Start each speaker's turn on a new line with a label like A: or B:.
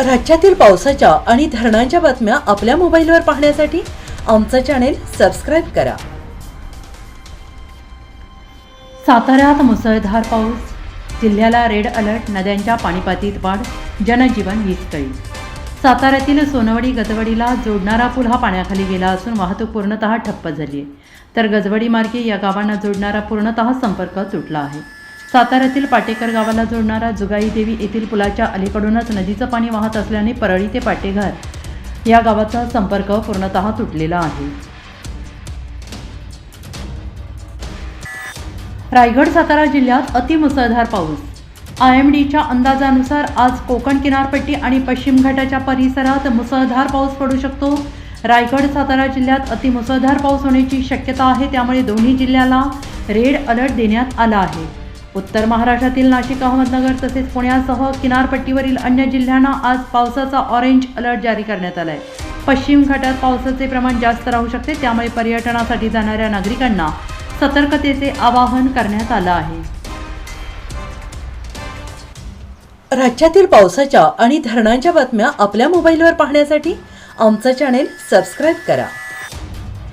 A: राज्यातील पावसाच्या आणि धरणांच्या बातम्या आपल्या मोबाईलवर पाहण्यासाठी आमचं चॅनेल सबस्क्राईब करा.
B: साताऱ्यात मुसळधार पाऊस. जिल्ह्याला रेड अलर्ट नद्यांच्या पाणीपातीत वाढ जनजीवन विस्कळीत. साताऱ्यातील सोनवडी गजवडीला जोडणारा पूल हा पाण्याखाली गेला असून वाहतूक पूर्णतः ठप्प झाली आहे तर गजवडी मार्गे या गावांना जोडणारा पूर्णतः संपर्क तुटला आहे. साताऱ्यातील पाटेकर गावाला जोडणारा जुगाई देवी येथील पुलाच्या अलीकडूनच नदीचं पाणी वाहत असल्याने परळी ते पाटेघर या गावाचा संपर्क पूर्णतः तुटलेला आहे. रायगड सातारा जिल्ह्यात अतिमुसळधार पाऊस. आय एम डीच्या अंदाजानुसार आज कोकण किनारपट्टी आणि पश्चिम घाटाच्या परिसरात मुसळधार पाऊस पडू शकतो. रायगड सातारा जिल्ह्यात अतिमुसळधार पाऊस होण्याची शक्यता आहे त्यामुळे दोन्ही जिल्ह्याला रेड अलर्ट देण्यात आला आहे. उत्तर महाराष्ट्रातील नाशिक अहमदनगर तसेच पुण्यासह किनारपट्टीवरील अन्य जिल्ह्यांना आज पावसाचा ऑरेंज अलर्ट जारी करण्यात आला आहे पश्चिम घाटात पावसाचे प्रमाण जास्त राहू शकते त्यामुळे पर्यटनासाठी जाणाऱ्या नागरिकांना सतर्कतेचे आवाहन करण्यात आलं आहे.
A: राज्यातील पावसाच्या आणि धरणांच्या बातम्या आपल्या मोबाईलवर पाहण्यासाठी आमचं चॅनेल सबस्क्राईब करा.